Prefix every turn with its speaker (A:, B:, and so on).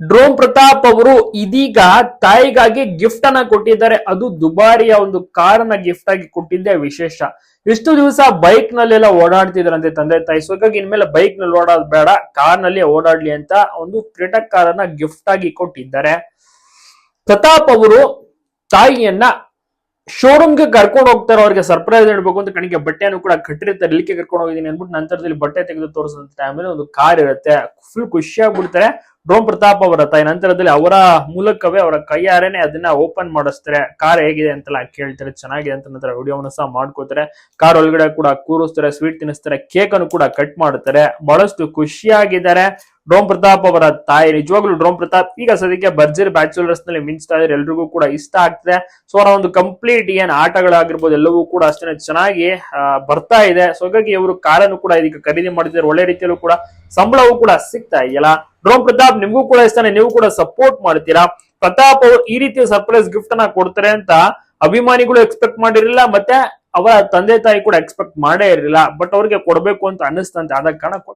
A: ಡ್ರೋಮ್ ಪ್ರತಾಪ್ ಅವರು ಇದೀಗ ತಾಯಿಗಾಗಿ ಗಿಫ್ಟ್ ಅನ್ನ ಕೊಟ್ಟಿದ್ದಾರೆ. ಅದು ದುಬಾರಿಯ ಒಂದು ಕಾರನ್ನ ಗಿಫ್ಟ್ ಆಗಿ ಕೊಟ್ಟಿದ್ದೆ ವಿಶೇಷ. ಇಷ್ಟು ದಿವಸ ಬೈಕ್ ನಲ್ಲೆಲ್ಲ ಓಡಾಡ್ತಿದ್ರಂತೆ ತಂದೆ ತಾಯಿ. ಸೊ ಇನ್ಮೇಲೆ ಬೈಕ್ನಲ್ಲಿ ಓಡಾಡ್ ಬೇಡ ಕಾರ್ನಲ್ಲಿ ಓಡಾಡ್ಲಿ ಅಂತ ಒಂದು ಕ್ರಿಟಕ್ ಕಾರನ್ನ ಗಿಫ್ಟ್ ಆಗಿ ಕೊಟ್ಟಿದ್ದಾರೆ. ಪ್ರತಾಪ್ ಅವರು ತಾಯಿಯನ್ನ ಶೋರೂಮ್ಗೆ ಕರ್ಕೊಂಡು ಹೋಗ್ತಾರೆ. ಅವ್ರಿಗೆ ಸರ್ಪ್ರೈಸ್ ಇಡಬೇಕು ಅಂತ ಕಣಿಗೆ ಬಟ್ಟೆಯನ್ನು ಕೂಡ ಕಟ್ಟಿರ್ತಾರೆ. ಇಲ್ಲಿಗೆ ಕರ್ಕೊಂಡು ಹೋಗಿದ್ದೀನಿ ಅಂದ್ಬಿಟ್ಟು ನಂತರದಲ್ಲಿ ಬಟ್ಟೆ ತೆಗೆದು ತೋರಿಸಿದ ಟೈಮಲ್ಲಿ ಒಂದು ಕಾರ್ ಇರುತ್ತೆ. ಫುಲ್ ಖುಷಿಯಾಗ್ಬಿಡ್ತಾರೆ. ಡ್ರೋಮ್ ಪ್ರತಾಪ್ ಅವರ ತಾಯಿ ನಂತರದಲ್ಲಿ ಅವರ ಮೂಲಕವೇ ಅವರ ಕೈಯಾರೇನೆ ಅದನ್ನ ಓಪನ್ ಮಾಡಿಸ್ತಾರೆ. ಕಾರ್ ಹೇಗಿದೆ ಅಂತೆಲ್ಲ ಕೇಳ್ತಾರೆ, ಚೆನ್ನಾಗಿದೆ ಅಂತ ನಂತರ ವಿಡಿಯೋವನ್ನು ಸಹ ಮಾಡ್ಕೋತಾರೆ ಕಾರ್ ಒಳಗಡೆ ಕೂಡ ಕೂರಿಸ್ತಾರೆ, ಸ್ವೀಟ್ ತಿನ್ನಿಸ್ತಾರೆ ಕೇಕ್ ಅನ್ನು ಕೂಡ ಕಟ್ ಮಾಡ್ತಾರೆ. ಬಹಳಷ್ಟು ಖುಷಿಯಾಗಿದ್ದಾರೆ. ಡ್ರೋಮ್ ಪ್ರತಾಪ್ ಅವರ ತಾಯಿ. ನಿಜವಾಗ್ಲೂ ಡ್ರೋಮ್ ಪ್ರತಾಪ್ ಈಗ ಸದ್ಯಕ್ಕೆ ಬರ್ಜರ್ ಬ್ಯಾಚುಲರ್ಸ್ನಲ್ಲಿ ಮಿಂಚ್ತಾ ಇದ್ದಾರೆ ಎಲ್ರಿಗೂ ಕೂಡ ಇಷ್ಟ ಆಗ್ತದೆ. ಸೊ ಅವರ ಒಂದು ಕಂಪ್ಲೀಟ್ ಏನ್ ಆಟಗಳಾಗಿರ್ಬೋದು ಎಲ್ಲವೂ ಕೂಡ ಅಷ್ಟೇ ಚೆನ್ನಾಗಿ ಬರ್ತಾ ಇದೆ. ಸೊ ಹಾಗಾಗಿ ಇವರು ಕಾರನ್ನು ಕೂಡ ಇದಕ್ಕೆ ಖರೀದಿ ಮಾಡಿದ್ದಾರೆ. ಒಳ್ಳೆ ರೀತಿಯಲ್ಲೂ ಕೂಡ ಸಂಬಳವೂ ಕೂಡ ಸಿಗ್ತಾ ಇದೆಯಲ್ಲ. ಡ್ರೋಮ್ ಪ್ರತಾಪ್ ನಿಮಗೂ ಕೂಡ ಇಷ್ಟಾನೆ ನೀವು ಕೂಡ ಸಪೋರ್ಟ್ ಮಾಡ್ತೀರಾ? ಪ್ರತಾಪ್ ಅವರು ಈ ರೀತಿಯ ಸರ್ಪ್ರೈಸ್ ಗಿಫ್ಟ್ ಅನ್ನ ಕೊಡ್ತಾರೆ ಅಂತ ಅಭಿಮಾನಿಗಳು ಎಕ್ಸ್ಪೆಕ್ಟ್ ಮಾಡಿರಲಿಲ್ಲ, ಮತ್ತೆ ಅವರ ತಂದೆ ತಾಯಿ ಕೂಡ ಎಕ್ಸ್ಪೆಕ್ಟ್ ಮಾಡೇ ಇರಲಿಲ್ಲ. ಬಟ್ ಅವ್ರಿಗೆ ಕೊಡಬೇಕು ಅಂತ ಅನಿಸ್ತಂತೆ ಆದ ಕಾರಣ